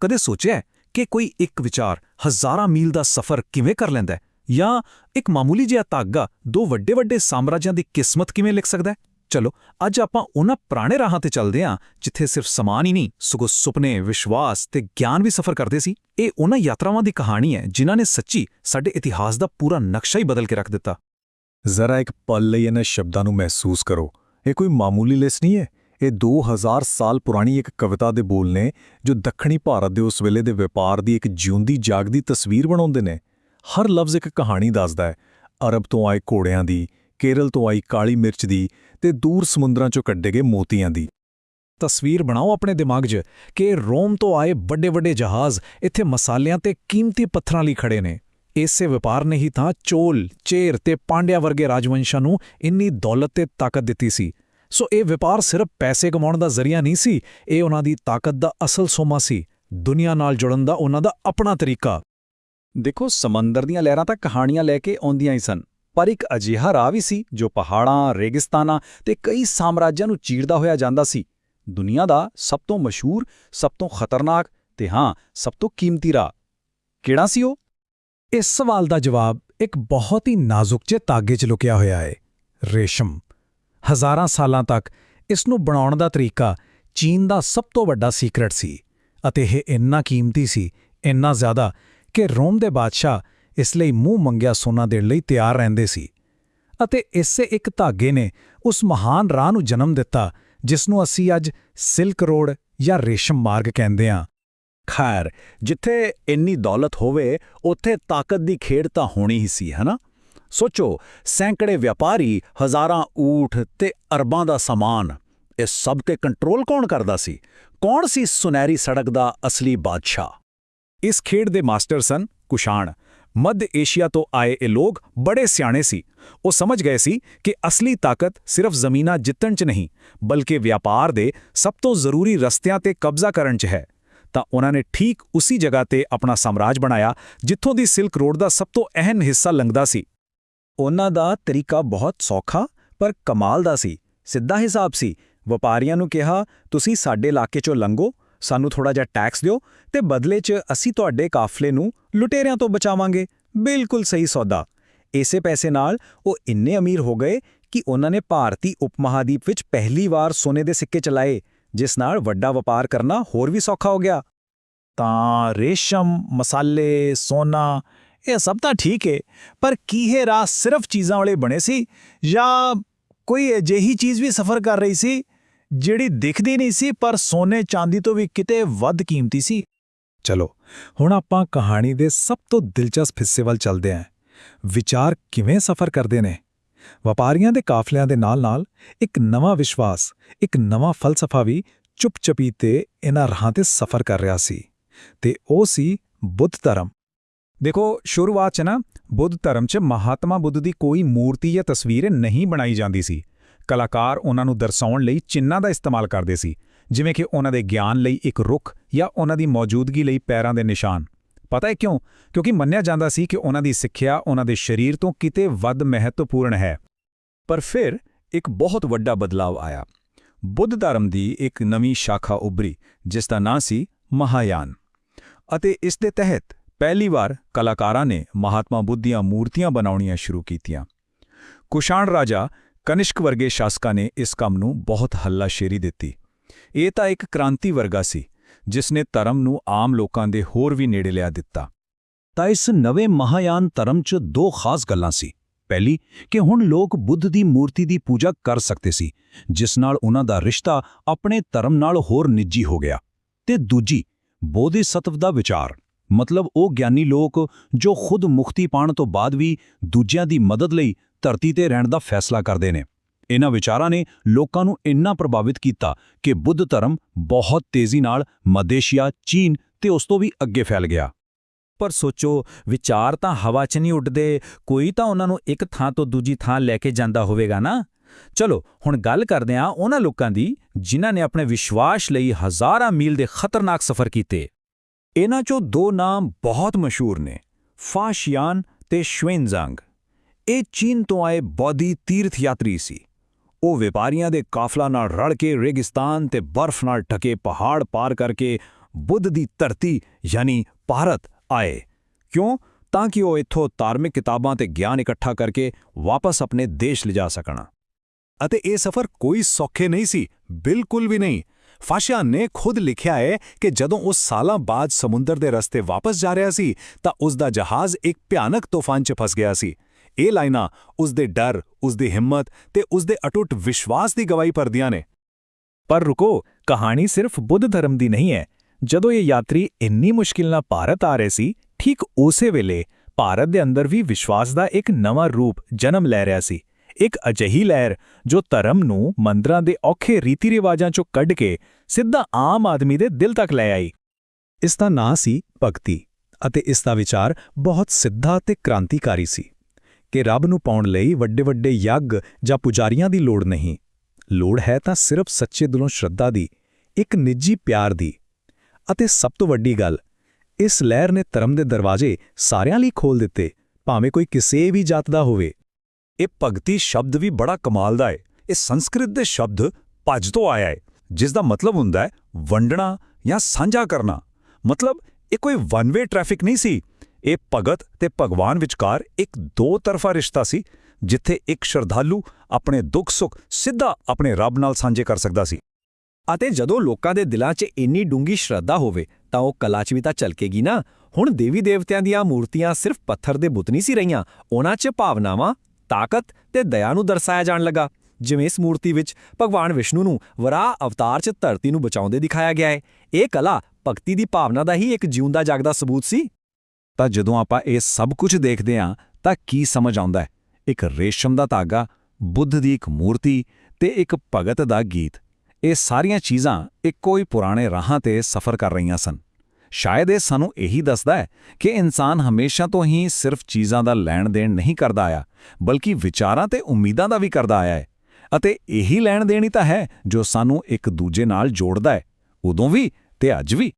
ਕਦੇ ਸੋਚਿਆ ਕਿ ਕੋਈ ਇੱਕ ਵਿਚਾਰ ਹਜ਼ਾਰਾਂ ਮੀਲ ਦਾ ਸਫ਼ਰ ਕਿਵੇਂ ਕਰ ਲੈਂਦਾ ਹੈ? ਜਾਂ ਇੱਕ ਮਾਮੂਲੀ ਜਿਹਾ ਧਾਗਾ ਦੋ ਵੱਡੇ ਵੱਡੇ ਸਾਮਰਾਜਾਂ ਦੀ ਕਿਸਮਤ ਕਿਵੇਂ ਲਿਖ ਸਕਦਾ ਹੈ? ਚਲੋ, ਅੱਜ ਆਪਾਂ ਉਹਨਾਂ ਪੁਰਾਣੇ ਰਾਹਾਂ ਤੇ ਚੱਲਦੇ ਹਾਂ, ਜਿੱਥੇ ਸਿਰਫ ਸਮਾਨ ਹੀ ਨਹੀਂ, ਸਗੋਂ ਸੁਪਨੇ, ਵਿਸ਼ਵਾਸ ਤੇ ਗਿਆਨ ਵੀ ਸਫ਼ਰ ਕਰਦੇ ਸੀ। ਇਹ ਉਹਨਾਂ ਯਾਤਰਾਵਾਂ ਦੀ ਕਹਾਣੀ ਹੈ, ਜਿਨ੍ਹਾਂ ਨੇ ਸੱਚੀ ਸਾਡੇ ਇਤਿਹਾਸ ਦਾ ਪੂਰਾ ਨਕਸ਼ਾ ਹੀ ਬਦਲ ਕੇ ਰੱਖ ਦਿੱਤਾ। ਜ਼ਰਾ ਇੱਕ ਪਲ ਲਈ ਇਹਨਾਂ ਸ਼ਬਦਾਂ ਨੂੰ ਮਹਿਸੂਸ ਕਰੋ। ਇਹ ਕੋਈ ਮਾਮੂਲੀ ਲਿਸਟ ਨਹੀਂ ਹੈ? ਇਹ 2000 ਸਾਲ ਪੁਰਾਣੀ ਇੱਕ ਕਵਿਤਾ ਦੇ ਬੋਲ ਨੇ, ਜੋ ਦੱਖਣੀ ਭਾਰਤ ਦੇ ਉਸ ਵੇਲੇ ਦੇ ਵਪਾਰ ਦੀ ਇੱਕ ਜਿਉਂਦੀ ਜਾਗਦੀ ਤਸਵੀਰ ਬਣਾਉਂਦੇ ਨੇ। ਹਰ ਲਫ਼ਜ਼ ਇੱਕ ਕਹਾਣੀ ਦੱਸਦਾ ਹੈ। ਅਰਬ ਤੋਂ ਆਏ ਘੋੜਿਆਂ ਦੀ, ਕੇਰਲ ਤੋਂ ਆਈ ਕਾਲੀ ਮਿਰਚ ਦੀ ਤੇ ਦੂਰ ਸਮੁੰਦਰਾਂ ਚੋਂ ਕੱਢੇ ਗਏ ਮੋਤੀਆਂ ਦੀ। ਤਸਵੀਰ ਬਣਾਓ ਆਪਣੇ ਦਿਮਾਗ 'ਚ ਕਿ ਰੋਮ ਤੋਂ ਆਏ ਵੱਡੇ ਵੱਡੇ ਜਹਾਜ਼ ਇੱਥੇ ਮਸਾਲਿਆਂ ਤੇ ਕੀਮਤੀ ਪੱਥਰਾਂ ਲਈ ਖੜੇ ਨੇ। ਇਸੇ ਵਪਾਰ ਨੇ ਹੀ ਤਾਂ ਚੋਲ, ਚੇਰ ਤੇ ਪਾਂਡਿਆ ਵਰਗੇ ਰਾਜਵੰਸ਼ਾਂ ਨੂੰ ਇੰਨੀ ਦੌਲਤ ਤੇ ਤਾਕਤ ਦਿੱਤੀ ਸੀ। ਸੋ ਇਹ ਵਪਾਰ ਸਿਰਫ ਪੈਸੇ ਕਮਾਉਣ ਦਾ ਜ਼ਰੀਆ ਨਹੀਂ ਸੀ, ਇਹ ਉਹਨਾਂ ਦੀ ਤਾਕਤ ਦਾ ਅਸਲ ਸੋਮਾ ਸੀ, ਦੁਨੀਆ ਨਾਲ ਜੁੜਨ ਦਾ ਉਹਨਾਂ ਦਾ ਆਪਣਾ ਤਰੀਕਾ। ਦੇਖੋ, ਸਮੁੰਦਰ ਦੀਆਂ ਲਹਿਰਾਂ ਤਾਂ ਕਹਾਣੀਆਂ ਲੈ ਕੇ ਆਉਂਦੀਆਂ ਹੀ ਸਨ, ਪਰ ਇੱਕ ਅਜਿਹਾ ਰਾਹ ਵੀ ਸੀ ਜੋ ਪਹਾੜਾਂ, ਰੇਗਿਸਤਾਨਾਂ ਤੇ ਕਈ ਸਾਮਰਾਜਾਂ ਨੂੰ ਚੀਰਦਾ ਹੋਇਆ ਜਾਂਦਾ ਸੀ। ਦੁਨੀਆ ਦਾ ਸਭ ਤੋਂ ਮਸ਼ਹੂਰ, ਸਭ ਤੋਂ ਖਤਰਨਾਕ ਤੇ ਹਾਂ, ਸਭ ਤੋਂ ਕੀਮਤੀ ਰਾਹ। ਕਿਹੜਾ ਸੀ ਉਹ? ਇਸ ਸਵਾਲ ਦਾ ਜਵਾਬ ਇੱਕ ਬਹੁਤ ਹੀ ਨਾਜ਼ੁਕ ਜਿਹੇ ਤਾਗੇ 'ਚ ਲੁਕਿਆ ਹੋਇਆ ਹੈ, ਰੇਸ਼ਮ। ਹਜ਼ਾਰਾਂ ਸਾਲਾਂ ਤੱਕ ਇਸ ਨੂੰ ਬਣਾਉਣ ਦਾ ਤਰੀਕਾ ਚੀਨ ਦਾ ਸਭ ਤੋਂ ਵੱਡਾ ਸੀਕ੍ਰੇਟ ਸੀ ਅਤੇ ਇਹ ਇੰਨਾ ਕੀਮਤੀ ਸੀ, ਇੰਨਾ ਜ਼ਿਆਦਾ ਕਿ ਰੋਮ ਦੇ ਬਾਦਸ਼ਾਹ ਇਸ ਲਈ ਮੂੰਹ ਮੰਗਿਆ ਸੋਨਾ ਦੇਣ ਲਈ ਤਿਆਰ ਰਹਿੰਦੇ ਸੀ ਅਤੇ ਇਸੇ ਇੱਕ ਧਾਗੇ ਨੇ ਉਸ ਮਹਾਨ ਰਾਹ ਨੂੰ ਜਨਮ ਦਿੱਤਾ ਜਿਸ ਨੂੰ ਅਸੀਂ ਅੱਜ ਸਿਲਕ ਰੋਡ ਜਾਂ ਰੇਸ਼ਮ ਮਾਰਗ ਕਹਿੰਦੇ ਹਾਂ। ਖੈਰ, ਜਿੱਥੇ ਇੰਨੀ ਦੌਲਤ ਹੋਵੇ, ਉੱਥੇ ਤਾਕਤ ਦੀ ਖੇਡ ਤਾਂ ਹੋਣੀ ਹੀ ਸੀ ਹਨਾ ਸੋਚੋ, ਸੈਂਕੜੇ ਵਪਾਰੀ, ਹਜ਼ਾਰਾਂ ਊਠ ਤੇ ਅਰਬਾਂ ਦਾ ਸਮਾਨ। ਇਹ ਸਭ ਤੇ ਕੰਟਰੋਲ ਕੌਣ ਕਰਦਾ ਸੀ? ਕੌਣ ਸੀ ਸੁਨਹਿਰੀ ਸੜਕ ਦਾ ਅਸਲੀ ਬਾਦਸ਼ਾਹ? ਇਸ ਖੇਡ ਦੇ ਮਾਸਟਰ ਸਨ ਕੁਸ਼ਾਣ। ਮੱਧ ਏਸ਼ੀਆ ਤੋਂ ਆਏ ਇਹ ਲੋਕ ਬੜੇ ਸਿਆਣੇ ਸੀ। ਉਹ ਸਮਝ ਗਏ ਸੀ ਕਿ ਅਸਲੀ ਤਾਕਤ ਸਿਰਫ ਜ਼ਮੀਨਾਂ ਜਿੱਤਣ 'ਚ ਨਹੀਂ, ਬਲਕਿ ਵਪਾਰ ਦੇ ਸਭ ਤੋਂ ਜ਼ਰੂਰੀ ਰਸਤਿਆਂ ਤੇ ਕਬਜ਼ਾ ਕਰਨ 'ਚ ਹੈ। ਤਾਂ ਉਹਨਾਂ ਨੇ ਠੀਕ ਉਸੇ ਜਗ੍ਹਾ ਤੇ ਆਪਣਾ ਸਾਮਰਾਜ ਬਣਾਇਆ, ਜਿੱਥੋਂ ਦੀ ਸਿਲਕ ਰੋਡ ਦਾ ਸਭ ਤੋਂ ਅਹਿਮ ਹਿੱਸਾ ਲੰਘਦਾ ਸੀ। ਉਹਨਾਂ ਦਾ ਤਰੀਕਾ ਬਹੁਤ ਸੌਖਾ, ਪਰ ਕਮਾਲ ਦਾ ਸੀ। ਸਿੱਧਾ ਹਿਸਾਬ ਸੀ। ਵਪਾਰੀਆਂ ਨੂੰ ਕਿਹਾ, ਤੁਸੀਂ ਸਾਡੇ ਇਲਾਕੇ 'ਚੋਂ ਲੰਘੋ, ਸਾਨੂੰ ਥੋੜਾ ਜਿਹਾ ਟੈਕਸ ਦਿਓ ਤੇ ਬਦਲੇ 'ਚ ਅਸੀਂ ਤੁਹਾਡੇ ਕਾਫਲੇ ਨੂੰ ਲੁਟੇਰਿਆਂ ਤੋਂ ਬਚਾਵਾਂਗੇ। ਬਿਲਕੁਲ ਸਹੀ ਸੌਦਾ। ਇਸੇ ਪੈਸੇ ਨਾਲ ਉਹ ਇੰਨੇ ਅਮੀਰ ਹੋ ਗਏ ਕਿ ਉਹਨਾਂ ਨੇ ਭਾਰਤੀ ਉਪਮਹਾਦੀਪ ਵਿੱਚ ਪਹਿਲੀ ਵਾਰ ਸੋਨੇ ਦੇ ਸਿੱਕੇ ਚਲਾਏ, ਜਿਸ ਨਾਲ ਵੱਡਾ ਵਪਾਰ ਕਰਨਾ ਹੋਰ ਵੀ ਸੌਖਾ ਹੋ ਗਿਆ। ਤਾਂ ਰੇਸ਼ਮ, ਮਸਾਲੇ, ਸੋਨਾ ਇਹ ਸਭ ਤਾਂ ਠੀਕ ਹੈ ਪਰ ਕੀ ਇਹ ਰਾਹ ਸਿਰਫ ਚੀਜ਼ਾਂ ਵਾਲੇ ਬਣੇ ਸੀ? ਜਾਂ ਕੋਈ ਅਜਿਹੀ ਚੀਜ਼ ਵੀ ਸਫ਼ਰ ਕਰ ਰਹੀ ਸੀ, ਜਿਹੜੀ ਦਿਖਦੀ ਨਹੀਂ ਸੀ, ਪਰ ਸੋਨੇ ਚਾਂਦੀ ਤੋਂ ਵੀ ਕਿਤੇ ਵੱਧ ਕੀਮਤੀ ਸੀ? ਚਲੋ, ਹੁਣ ਆਪਾਂ ਕਹਾਣੀ ਦੇ ਸਭ ਤੋਂ ਦਿਲਚਸਪ ਹਿੱਸੇ ਵੱਲ ਚੱਲਦੇ ਹਾਂ ਵਿਚਾਰ ਕਿਵੇਂ ਸਫ਼ਰ ਕਰਦੇ ਨੇ? ਵਪਾਰੀਆਂ ਦੇ ਕਾਫਲਿਆਂ ਦੇ ਨਾਲ-ਨਾਲ ਇੱਕ ਨਵਾਂ ਵਿਸ਼ਵਾਸ, ਇੱਕ ਨਵਾਂ ਫਲਸਫਾ ਵੀ ਚੁੱਪ-ਚਪੀ ਤੇ ਇਹਨਾਂ ਰਾਹਾਂ ਤੇ ਸਫ਼ਰ ਕਰ ਰਿਹਾ ਸੀ। ਤੇ ਉਹ ਸੀ ਬੁੱਧ ਧਰਮ। ਦੇਖੋ, ਸ਼ੁਰੂਆਤ 'ਚ ਨਾ ਬੁੱਧ ਧਰਮ 'ਚ ਮਹਾਤਮਾ ਬੁੱਧ ਦੀ ਕੋਈ ਮੂਰਤੀ ਜਾਂ ਤਸਵੀਰ ਨਹੀਂ ਬਣਾਈ ਜਾਂਦੀ ਸੀ। ਕਲਾਕਾਰ ਉਹਨਾਂ ਨੂੰ ਦਰਸਾਉਣ ਲਈ ਚਿੰਨ੍ਹਾਂ ਦਾ ਇਸਤੇਮਾਲ ਕਰਦੇ ਸੀ, ਜਿਵੇਂ ਕਿ ਉਹਨਾਂ ਦੇ ਗਿਆਨ ਲਈ ਇੱਕ ਰੁੱਖ ਜਾਂ ਉਹਨਾਂ ਦੀ ਮੌਜੂਦਗੀ ਲਈ ਪੈਰਾਂ ਦੇ ਨਿਸ਼ਾਨ। ਪਤਾ ਹੈ ਕਿਉਂ? ਕਿਉਂਕਿ ਮੰਨਿਆ ਜਾਂਦਾ ਸੀ ਕਿ ਉਹਨਾਂ ਦੀ ਸਿੱਖਿਆ ਉਹਨਾਂ ਦੇ ਸਰੀਰ ਤੋਂ ਕਿਤੇ ਵੱਧ ਮਹੱਤਵਪੂਰਨ ਹੈ। ਪਰ ਫਿਰ ਇੱਕ ਬਹੁਤ ਵੱਡਾ ਬਦਲਾਅ ਆਇਆ। ਬੁੱਧ ਧਰਮ ਦੀ ਇੱਕ ਨਵੀਂ ਸ਼ਾਖਾ ਉਭਰੀ, ਜਿਸ ਦਾ ਨਾਂ ਸੀ ਮਹਾਯਾਨ। ਅਤੇ ਇਸ ਦੇ ਤਹਿਤ ਪਹਿਲੀ ਵਾਰ ਕਲਾਕਾਰਾਂ ਨੇ ਮਹਾਤਮਾ ਬੁੱਧ ਦੀਆਂ ਮੂਰਤੀਆਂ ਬਣਾਉਣੀਆਂ ਸ਼ੁਰੂ ਕੀਤੀਆਂ। ਕੁਸ਼ਾਣ ਰਾਜਾ ਕਨਿਸ਼ਕ ਵਰਗੇ ਸ਼ਾਸਕਾਂ ਨੇ ਇਸ ਕੰਮ ਨੂੰ ਬਹੁਤ ਹੱਲਾਸ਼ੇਰੀ ਦਿੱਤੀ। ਇਹ ਤਾਂ ਇੱਕ ਕ੍ਰਾਂਤੀ ਵਰਗਾ ਸੀ, ਜਿਸ ਨੇ ਧਰਮ ਨੂੰ ਆਮ ਲੋਕਾਂ ਦੇ ਹੋਰ ਵੀ ਨੇੜੇ ਲਿਆ ਦਿੱਤਾ। ਤਾਂ ਇਸ ਨਵੇਂ ਮਹਾਯਾਨ ਧਰਮ 'ਚ ਦੋ ਖਾਸ ਗੱਲਾਂ ਸੀ। ਪਹਿਲੀ, ਕਿ ਹੁਣ ਲੋਕ ਬੁੱਧ ਦੀ ਮੂਰਤੀ ਦੀ ਪੂਜਾ ਕਰ ਸਕਦੇ ਸੀ, ਜਿਸ ਨਾਲ ਉਹਨਾਂ ਦਾ ਰਿਸ਼ਤਾ ਆਪਣੇ ਧਰਮ ਨਾਲ ਹੋਰ ਨਿੱਜੀ ਹੋ ਗਿਆ। ਤੇ ਦੂਜੀ, ਬੋਧਿਸਤਵ ਦਾ ਵਿਚਾਰ। ਮਤਲਬ ਉਹ ਗਿਆਨੀ ਲੋਕ ਜੋ ਖੁਦ ਮੁਕਤੀ ਪਾਣ ਤੋਂ ਬਾਅਦ ਵੀ ਦੂਜਿਆਂ ਦੀ ਮਦਦ ਲਈ ਧਰਤੀ ਤੇ ਰਹਿਣ ਦਾ ਫੈਸਲਾ ਕਰਦੇ ਨੇ। ਇਹਨਾਂ ਵਿਚਾਰਾਂ ਨੇ ਲੋਕਾਂ ਨੂੰ ਇੰਨਾ ਪ੍ਰਭਾਵਿਤ ਕੀਤਾ ਕਿ ਬੁੱਧ ਧਰਮ ਬਹੁਤ ਤੇਜ਼ੀ ਨਾਲ ਮਦੇਸ਼ੀਆ, ਚੀਨ ਤੇ ਉਸ ਤੋਂ ਵੀ ਅੱਗੇ ਫੈਲ ਗਿਆ। ਪਰ ਸੋਚੋ, ਵਿਚਾਰ ਤਾਂ ਹਵਾ 'ਚ ਨਹੀਂ ਉੱਡਦੇ, ਕੋਈ ਤਾਂ ਉਹਨਾਂ ਨੂੰ ਇੱਕ ਥਾਂ ਤੋਂ ਦੂਜੀ ਥਾਂ ਲੈ ਕੇ ਜਾਂਦਾ ਹੋਵੇਗਾ ਨਾ? ਚਲੋ, ਹੁਣ ਗੱਲ ਕਰਦੇ ਹਾਂ ਉਹਨਾਂ ਲੋਕਾਂ ਦੀ ਜਿਨ੍ਹਾਂ ਨੇ ਆਪਣੇ ਵਿਸ਼ਵਾਸ ਲਈ ਹਜ਼ਾਰਾਂ ਮੀਲ ਦੇ ਖਤਰਨਾਕ ਸਫ਼ਰ ਕੀਤੇ। ਇਹਨਾਂ 'ਚੋਂ ਦੋ ਨਾਮ ਬਹੁਤ ਮਸ਼ਹੂਰ ਨੇ, ਫਾਸ਼ਿਆਨ ਤੇ ਸ਼ਵੇਨਜ਼ਾਂਗ। ਇਹ ਚੀਨ ਤੋਂ ਆਏ ਬੌਧੀ ਤੀਰਥ ਯਾਤਰੀ ਸੀ। ਉਹ ਵਪਾਰੀਆਂ ਦੇ ਕਾਫਲਾ ਨਾਲ ਰਲ ਕੇ ਰੇਗਿਸਤਾਨ ਤੇ ਬਰਫ਼ ਨਾਲ ਢਕੇ ਪਹਾੜ ਪਾਰ ਕਰਕੇ ਬੁੱਧ ਦੀ ਧਰਤੀ, ਯਾਨੀ ਭਾਰਤ, ਆਏ। ਕਿਉਂ? ਤਾਂ ਕਿ ਉਹ ਇੱਥੋਂ ਧਾਰਮਿਕ ਕਿਤਾਬਾਂ ਤੇ ਗਿਆਨ ਇਕੱਠਾ ਕਰਕੇ ਵਾਪਸ ਆਪਣੇ ਦੇਸ਼ ਲਿਜਾ ਸਕਣ। ਅਤੇ ਇਹ ਸਫ਼ਰ ਕੋਈ ਸੌਖੇ ਨਹੀਂ ਸੀ, ਬਿਲਕੁਲ ਵੀ ਨਹੀਂ। ਫਾਸ਼ਿਆ ਨੇ ਖੁਦ ਲਿਖਿਆ ਹੈ ਕਿ ਜਦੋਂ ਉਹ ਸਾਲਾਂ ਬਾਅਦ ਸਮੁੰਦਰ ਦੇ ਰਸਤੇ ਵਾਪਸ ਜਾ ਰਿਹਾ ਸੀ, ਤਾਂ ਉਸ ਦਾ ਜਹਾਜ਼ ਇੱਕ ਭਿਆਨਕ ਤੂਫਾਨ 'ਚ ਫਸ ਗਿਆ ਸੀ। ਇਹ ਲਾਈਨਾਂ ਉਸ ਦੇ ਡਰ, ਉਸ ਦੀ ਹਿੰਮਤ ਤੇ ਉਸ ਦੇ ਅਟੁੱਟ ਵਿਸ਼ਵਾਸ ਦੀ ਗਵਾਹੀ ਭਰਦੀਆਂ ਨੇ। ਪਰ ਰੁਕੋ, ਕਹਾਣੀ ਸਿਰਫ ਬੁੱਧ ਧਰਮ ਦੀ ਨਹੀਂ ਹੈ। ਜਦੋਂ ਇਹ ਯਾਤਰੀ ਇੰਨੀ ਮੁਸ਼ਕਿਲ ਨਾਲ ਭਾਰਤ ਆ ਰਹੇ ਸੀ, ਠੀਕ ਉਸੇ ਵੇਲੇ ਭਾਰਤ ਦੇ ਅੰਦਰ ਵੀ ਵਿਸ਼ਵਾਸ ਦਾ ਇੱਕ ਨਵਾਂ ਰੂਪ ਜਨਮ ਲੈ ਰਿਹਾ ਸੀ। ਇੱਕ ਅਜਿਹੀ ਲਹਿਰ ਜੋ ਧਰਮ ਨੂੰ ਮੰਦਰਾਂ ਦੇ ਔਖੇ ਰੀਤੀ ਰਿਵਾਜਾਂ ਚੋਂ ਕੱਢ ਕੇ ਸਿੱਧਾ ਆਮ ਆਦਮੀ ਦੇ ਦਿਲ ਤੱਕ ਲੈ ਆਈ। ਇਸ ਦਾ ਨਾਂ ਸੀ ਭਗਤੀ ਅਤੇ ਇਸ ਦਾ ਵਿਚਾਰ ਬਹੁਤ ਸਿੱਧਾ ਤੇ ਕ੍ਰਾਂਤੀਕਾਰੀ ਸੀ ਕਿ ਰੱਬ ਨੂੰ ਪਾਉਣ ਲਈ ਵੱਡੇ ਵੱਡੇ ਯੱਗ ਜਾਂ ਪੁਜਾਰੀਆਂ ਦੀ ਲੋੜ ਨਹੀਂ। ਲੋੜ ਹੈ ਤਾਂ ਸਿਰਫ ਸੱਚੇ ਦਿਲੋਂ ਸ਼ਰਧਾ ਦੀ, ਇੱਕ ਨਿੱਜੀ ਪਿਆਰ ਦੀ। ਅਤੇ ਸਭ ਤੋਂ ਵੱਡੀ ਗੱਲ, ਇਸ ਲਹਿਰ ਨੇ ਧਰਮ ਦੇ ਦਰਵਾਜ਼ੇ ਸਾਰਿਆਂ ਲਈ ਖੋਲ ਦਿੱਤੇ, ਭਾਵੇਂ ਕੋਈ ਕਿਸੇ ਵੀ ਜਾਤ ਦਾ ਹੋਵੇ। ਇਹ ਭਗਤੀ ਸ਼ਬਦ ਵੀ ਬੜਾ ਕਮਾਲ ਦਾ ਹੈ ਇਹ ਸੰਸਕ੍ਰਿਤ ਦੇ ਸ਼ਬਦ ਭਜ ਤੋਂ ਆਇਆ ਹੈ ਜਿਸ ਦਾ ਮਤਲਬ ਹੁੰਦਾ ਹੈ ਵੰਡਣਾ ਜਾਂ ਸਾਂਝਾ ਕਰਨਾ। ਮਤਲਬ ਇਹ ਕੋਈ ਵਨ ਵੇ ਟ੍ਰੈਫਿਕ ਨਹੀਂ ਸੀ। ਇਹ ਭਗਤ ਤੇ ਭਗਵਾਨ ਵਿਚਕਾਰ ਇੱਕ ਦੋ ਤਰਫਾ ਰਿਸ਼ਤਾ ਸੀ, ਜਿੱਥੇ ਇੱਕ ਸ਼ਰਧਾਲੂ ਆਪਣੇ ਦੁੱਖ ਸੁੱਖ ਸਿੱਧਾ ਆਪਣੇ ਰੱਬ ਨਾਲ ਸਾਂਝੇ ਕਰ ਸਕਦਾ ਸੀ। ਅਤੇ ਜਦੋਂ ਲੋਕਾਂ ਦੇ ਦਿਲਾਂ 'ਚ ਇੰਨੀ ਡੂੰਗੀ ਸ਼ਰਧਾ ਹੋਵੇ, ਤਾਂ ਉਹ ਕਲਾ 'ਚ ਵੀ ਤਾਂ ਝਲਕੇਗੀ ਨਾ। ਹੁਣ ਦੇਵੀ ਦੇਵਤਿਆਂ ਦੀਆਂ ਮੂਰਤੀਆਂ ਸਿਰਫ ਪੱਥਰ ਦੇ ਬੁੱਤ ਨਹੀਂ ਸੀ ਰਹੀਆਂ, ਉਹਨਾਂ 'ਚ ਭਾਵਨਾਵਾਂ ਤਾਕਤ ਤੇ ਦਇਆ ਨੂੰ ਦਰਸਾਇਆ ਜਾਣ ਲੱਗਾ, ਜਿਵੇਂ ਇਸ ਮੂਰਤੀ ਵਿੱਚ ਭਗਵਾਨ ਵਿਸ਼ਨੂੰ ਨੂੰ ਵਰਾਹ ਅਵਤਾਰ 'ਚ ਧਰਤੀ ਨੂੰ ਬਚਾਉਂਦੇ ਦਿਖਾਇਆ ਗਿਆ ਹੈ। ਇਹ ਕਲਾ ਭਗਤੀ ਦੀ ਭਾਵਨਾ ਦਾ ਹੀ ਇੱਕ ਜਿਉਂਦਾ ਜਾਗਦਾ ਸਬੂਤ ਸੀ। ਤਾਂ ਜਦੋਂ ਆਪਾਂ ਇਹ ਸਭ ਕੁਝ ਦੇਖਦੇ ਹਾਂ, ਤਾਂ ਕੀ ਸਮਝ ਆਉਂਦਾ ਹੈ? ਇੱਕ ਰੇਸ਼ਮ ਦਾ ਧਾਗਾ, ਬੁੱਧ ਦੀ ਇੱਕ ਮੂਰਤੀ ਤੇ ਇੱਕ ਭਗਤ ਦਾ ਗੀਤ। ਇਹ ਸਾਰੀਆਂ ਚੀਜ਼ਾਂ ਇੱਕੋ ਹੀ ਪੁਰਾਣੇ ਰਾਹਾਂ ਤੇ ਸਫ਼ਰ ਕਰ ਰਹੀਆਂ ਸਨ। ਸ਼ਾਇਦ ਇਹ ਸਾਨੂੰ ਇਹੀ ਦੱਸਦਾ ਹੈ ਕਿ ਇਨਸਾਨ ਹਮੇਸ਼ਾ ਤੋਂ ਹੀ ਸਿਰਫ ਚੀਜ਼ਾਂ ਦਾ ਲੈਣ ਦੇਣ ਨਹੀਂ ਕਰਦਾ ਆਇਆ, ਬਲਕਿ ਵਿਚਾਰਾਂ ਤੇ ਉਮੀਦਾਂ ਦਾ ਵੀ ਕਰਦਾ ਆਇਆ ਹੈ। ਅਤੇ ਇਹੀ ਲੈਣ ਦੇਣ ਹੀ ਤਾਂ ਹੈ ਜੋ ਸਾਨੂੰ ਇੱਕ ਦੂਜੇ ਨਾਲ ਜੋੜਦਾ ਹੈ, ਉਦੋਂ ਵੀ ਤੇ ਅੱਜ ਵੀ।